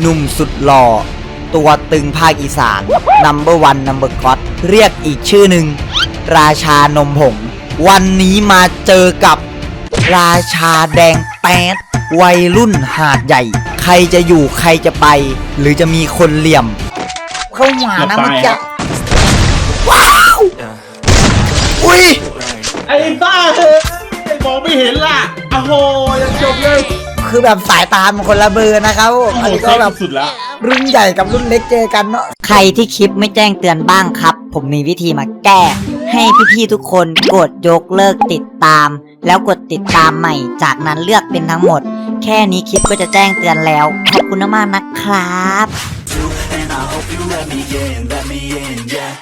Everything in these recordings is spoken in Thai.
หนุ่มสุดหล่อ ตัวตึงภาคอีสาน number one number god เรียกอีกชื่อหนึ่ง ราชานมผง วันนี้มาเจอกับ ราชาแดงแป๊ดวัยรุ่นหาดใหญ่ ใครจะอยู่ใครจะไป หรือจะมีคนเหลี่ยม เข้าหมานะจะตายเมื่อกี้ว้าวอุ้ยไอ้บ้าเฮ้ยมองไม่เห็นล่ะโอ้โหยังจบเลย คือแบบสายตามันคนละเบอร์นะครับผมโอ้โหอันนี้เซก็ฟแบบสุดๆแล้วรุ่นใหญ่กับรุ่นเล็กเจอกันเนาะใครที่คลิปไม่แจ้งเตือนบ้างครับ ผมมีวิธีมาแก้ ให้พี่ๆทุกคนกดยกเลิกติดตาม แล้วกดติดตามใหม่ จากนั้นเลือกเป็นทั้งหมด แค่นี้คลิปก็จะแจ้งเตือนแล้ว ขอบคุณมากๆนะครับ And I hope you let me in, let me in, yeah.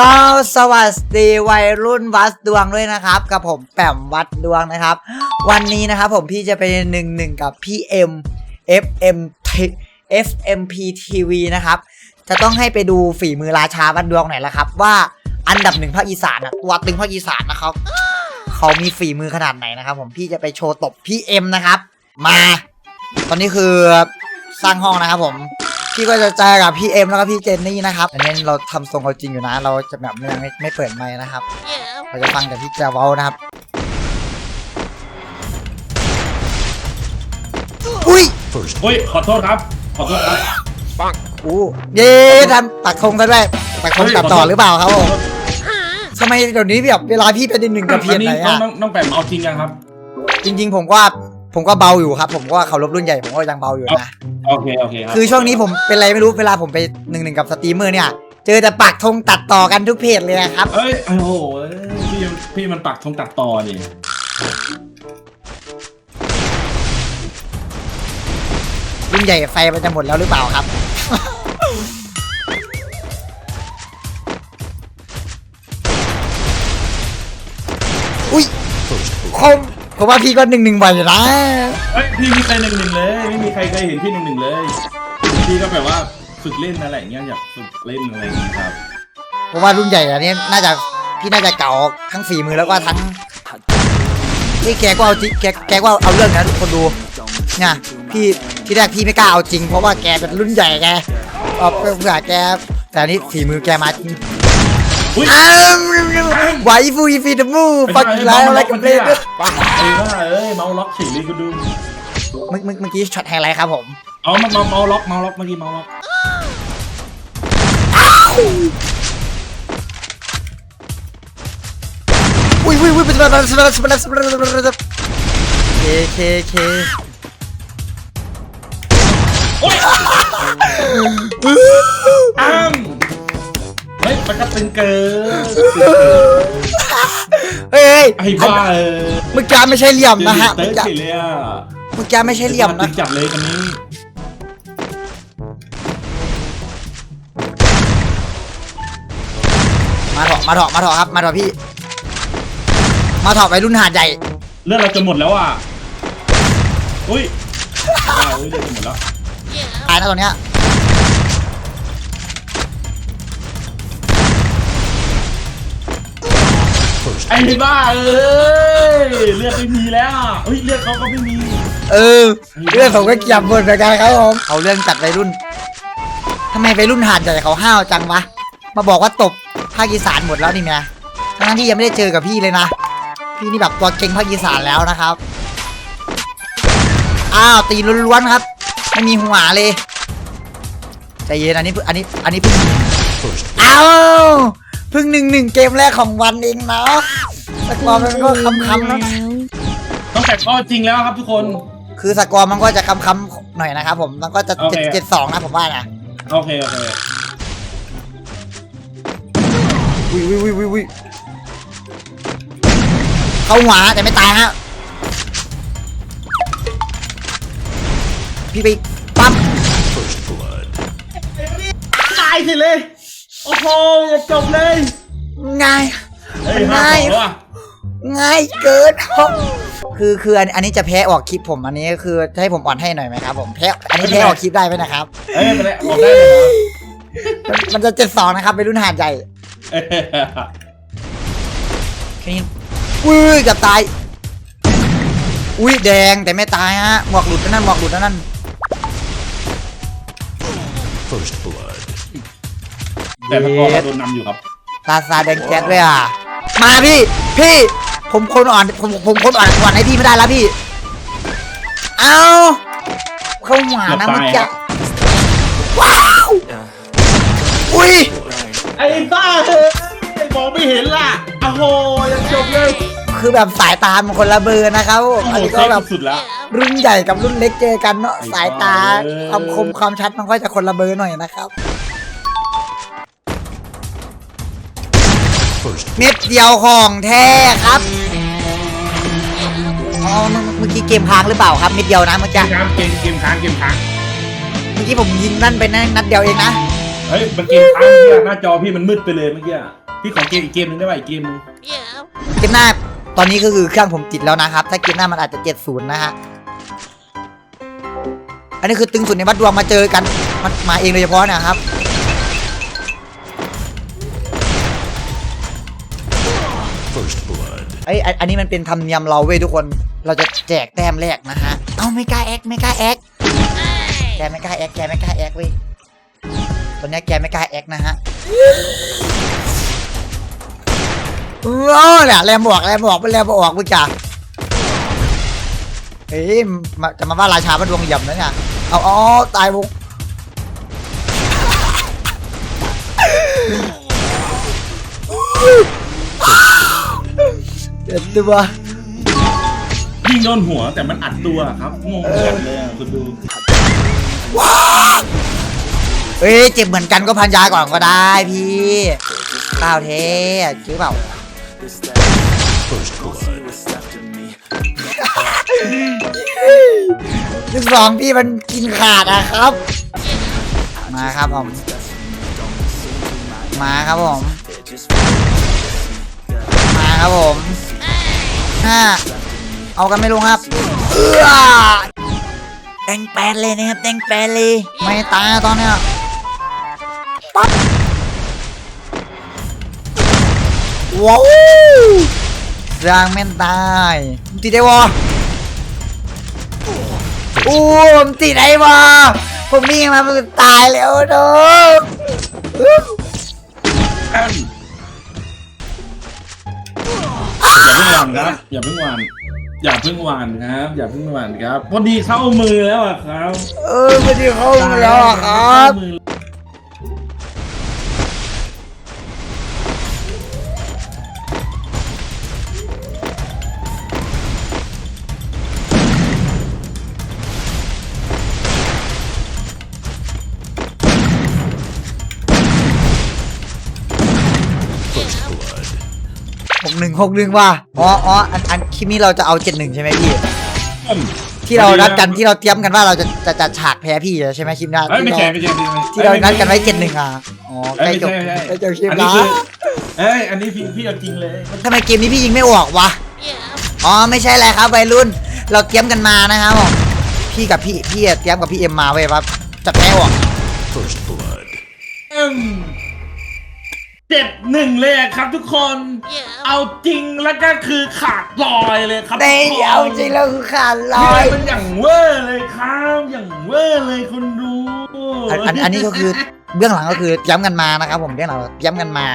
ก็สวัสดีวัยรุ่นวัดดวงด้วยนะครับ กับผมแปมวัดดวงนะครับ วันนี้นะครับผมพี่จะไปหนึ่งหนึ่งกับพี่เอ็ม FM FMP TV นะครับ จะต้องให้ไปดูฝีมือราชาวัดดวงหน่อยละครับ ว่าอันดับหนึ่งภาคอีสานอะตัวตึงภาคอีสานนะครับ เขามีฝีมือขนาดไหนนะครับ ผมพี่จะไปโชว์ตบพี่เอ็มนะครับ มา ตอนนี้คือสร้างห้องนะครับผม พี่ก็จะเจอกับพี่เอ็มแล้วก็พี่เจนนี่นะครับ อันนี้เราทำทรงเอาจริงอยู่นะ เราจะแบบไม่ไม่ไม่เปิดไมค์นะครับ เราจะฟังแต่พี่แจวเว้านะครับ อุ้ยเฮ้ย ขอโทษครับ ขอโทษครับอู้เย้ทำปักธงกันด้วยปักธงกลับต่อหรือเปล่าครับผมทำไมเดี๋ยวนี้แบบเวลาพี่ไปหนึ่งกับเพียอันนไหนนี้น้องอะน้องน้องแปมเอาจริงยังครับ จริง ๆ ผมก็ ผมก็เบาอยู่ครับ ผมก็เคารพรุ่นใหญ่ผมก็ยังเบาอยู่นะโอเคโอเคครับคือช่วงนี้ผมเป็นอะไรไม่รู้เวลาผมไปหนึ่งหนึ่งกับสตรีมเมอร์เนี่ย เจอแต่ปักธงตัดต่อกันทุกเพจเลยนะครับ เอ้ยโอ้โหพี่พี่มันปักธงตัดต่อนี่รุ่นใหญ่ไฟมันจะหมดแล้วหรือเปล่าครับ อุ้ยคม ผมว่าพี่ก็หนึ่งหนึ่งบ่อยอยู่นะเฮ้ยพี่ไม่เคยหนึ่งหนึ่งเลย ไม่มีใครเคยเห็นพี่หนึ่งหนึ่งเลย พี่ก็แบบว่าฝึกเล่นอะไรอย่างเงี้ยอยากฝึกเล่นอะไรอย่างเงี้ยครับผมว่ารุ่นใหญ่อันนี้น่าจะพี่น่าจะเก่าทั้งฝีมือแล้วก็ทั้งนี่แกก็เอาจริงแกแกก็เอาเรื่องนะทุกคนดูเนี่ยพี่ที่แรกพี่ไม่กล้าเอาจริง เพราะว่าแกเป็นรุ่นใหญ่ไงเอาเผื่อแกแต่อันนี้ฝีมือแกมาจริง อุ้ยอ้าวไหวฟูยฟีดมูฟักแล้วอะไรกันเลยไอ้ว่าเอ้ยเมาส์ล็อกเฉยเลยกูดูเมื่อเมื่อเมื่อกี้ช็อตไฮไลท์ครับผมเอามาเมาส์ล็อกเมาส์ล็อกเมื่อกี้เมาส์ล็อกอุ้ยอุ้ยอุ้ยเคเคเคอ้ามเฮ้ย มันก็ตึงเกินเฮ้ยไอ้บ้าเออเมื่อกี้ไม่ใช่เหลี่ยมนะฮะเติเมื่อร์ดกี้เฉยเลยอะเมื่อกี้ไม่ใช่เหลี่ยมตึนะงจัดเลยคนนี้ มาเถอะมาเถอะมาเถอะครับ มาเถอะพี่ มาเถอะไปรุ่นหาดใหญ่ เลือดเราจะหมดแล้วอะ อุ้ยบ้าเอ้ยเลือดจะหมดแล้ว ตายนะตอนเนี้ย ไอ้บ้าเอ้ยเลือดไม่มีแล้วอะเฮ้ยเลือดเขาก็ไม่มีเออ เรื่องผมก็เกียบหมดเหมือนกันครับผมเอาเรื่องจัดไปรุ่นทำไมไปรุ่นหาดใหญ่เขาห้าวจังวะ มาบอกว่าตบภาคอีสานหมดแล้วนี่ไงทั้งที่ยังไม่ได้เจอกับพี่เลยนะ พี่นี่แบบตัวเก่งภาคอีสานแล้วนะครับ อ้าวตีล้วนๆครับ ไม่มีหัวเลยใจเย็นอันนี้เพิ่งอันนี้อันนี้เพิ่งอ้าว เพิ่งหนึ่งหนึ่งเกมแรกของวันเองเนาะสกอร์มันก็คำๆนะต้องแต่ก็จริงแล้วครับทุกคน คือสกอร์มันก็จะคำๆหน่อยนะครับผมมันก็จะโอเคเจ็ดเจ็ดสองนะผมว่านะโอเคโอเควิววิววิววิวเข้าหัวแต่ไม่ตายฮะพี่ไปปั๊บตายสิเลย โอ้โหจบเลยง่ายเฮ้ยง่ายห้าสองแล้วอะง่ายเกินครับคือคืออันอันนี้จะแพ้ออกคลิปผมอันนี้คือจะให้ผมอ่อนให้หน่อยไหมครับผมแพ้อันนี้แพ้ออกคลิปได้ไหมนะครับ เอ้ยไปเลยออกได้เลยเหรอมันมันจะเจ็ดสองนะครับเป็นรุ่นหาดใหญ่แค่นี้อุ้ยเกับตาย อุ้ยแดงแต่ไม่ตายฮะหมวกหลุดนะนั่นหมวกหลุดนะนั่น First blood. แต่สกอร์เราโดนนำอยู่ครับตาซาแดงแจ๊ดเลยอะ มาพี่ พี่ ผมคนอ่อน ผมผมคนอ่อนอ่อนให้พี่ไม่ได้แล้วพี่ เอาเข้าหมานะเกือบเมื่อตายกี้ครับว้าว อุ้ย ไอ้บ้าเฮ้ยมองไม่เห็นล่ะโอ้โหยังจบเลยคือแบบสายตามันคนละเบอร์นะครับโอ้อันโหนี้เซก็ฟแบบสุดๆแล้ว รุ่นใหญ่กับรุ่นเล็กเจอกันเนาะไอ้สายตาบ้าเอ้ยความคมความชัดมันก็จะคนละเบอร์หน่อยนะครับ เม็ดเดียวของแท้ครับอ๋อเมื่อเมื่อกี้เกมค้างหรือเปล่าครับเม็ดเดียวนะเมื่อกี้ครับเกมเกมค้างเกมค้างเมื่อกี้ผมยิงนั่นไปนั่นนัดเดียวเองนะเฮ้ยมันเกมค้างเมื่อกี้หน้าจอพี่มันมืดไปเลยเมื่อกี้พี่ขอเกมอีกเกมหนึงได้ป่ะอีกเกมหนึงเกมหน้าตอนนี้ก็คือเครื่องผมติดแล้วนะครับ ถ้าเกมหน้ามันอาจจะ70นะฮะอันนี้คือตึงสุดในวัดดวงมาเจอกันมันมาเองโดยเฉพาะนะครับ ไอยอันนี้มันเป็นธรรมเนียมเราเว้ยทุกคน เราจะแจกแต้มแรกนะฮะ เอาไม่กล้าแอคไม่กล้าแอคแกไม่กล้าแอคแกไม่กล้าแอคเว้ยตอนนี้แกไม่กล้าแอคนะฮะโอ้เนี่ยแรมบวกแรมบวกเป็นแรมบวกมึงจ้ะเฮ้ยมาจะมาว่าราชาพระดวงหย่ำนะเนี่ยเอาอ๋อตายวง เจ็ดตัวยิงโดนหัวแต่มันอัดตัวครับงงจัดเลยอะคุณดูเอ้ยเจ็บเหมือนกันก็พันยาก่อนก็ได้พี่เปล่าเทชื่อเปล่า First blood. ลูกสองพี่มันกินขาดอะครับ มาครับผม มาครับผม ครับผมห้าเอากันไม่ลงครับเออแตงแปดเลยนะครับแตงแปดเลยไม่ตายตอนเนี้ยปั๊บว้าวร้างแม่นตายตีได้วะอู้ผมติดไอ้วะผมวิ่งมามันตายแล้วเนาะ อย่าเพิ่งหวานครับ อย่าเพิ่งหวานอย่าเพิ่งหวานครับอย่าเพิ่งหวานครับ พอดีเข้ามือแล้วอะครับ เออพอดีเข้ามาแล้วอะครับ เข้ามือ หกหนึ่งหกหนึ่งว่ะอ๋ออ๋ออันอันคลิปนี้เราจะเอาเจ็ดหนึ่งใช่ไหมพี่ ที่เรานัดกันที่เราเตรียมกันว่าเราจะจะจะฉากแพ้พี่ใช่ไหมคลิปหน้าเอ้ยไม่ที่ใช่เราไม่ใช่ไม่ใช่ที่เรานัดกันไว้เจ็ดหนึ่งอะอ๋อใกเอ้ล้ยจบไม่ใช่ไม่ใช่ใกล้จบคลิปอันนี้แล้วคือเอ้ยอันนี้พี่พี่เอาจริงเลยทำไมเกมนี้พี่ยิงไม่ออกวะอ๋อไม่ใช่อะไรครับวัยรุ่น เราเตรียมกันมานะครับผมพี่กับพี่พี่อะเตรียมกับพี่เอ็มมาเว้ยครับจะแพ้ออก First blood. เจ็ดหนึ่งเลยอะครับทุกคน เอาจริงแล้วก็คือขาดลอยเลยครับในทุกคนเอาจริงแล้วคือขาดลนี่อยมันอย่างเวอร์เลยครับ อย่างเวอร์เลยคุณดู อันอันอันนี้ก็คือเบื้องหลังก็คือย้ำกันมานะครับผมเบื้องหลังย้ำกันมา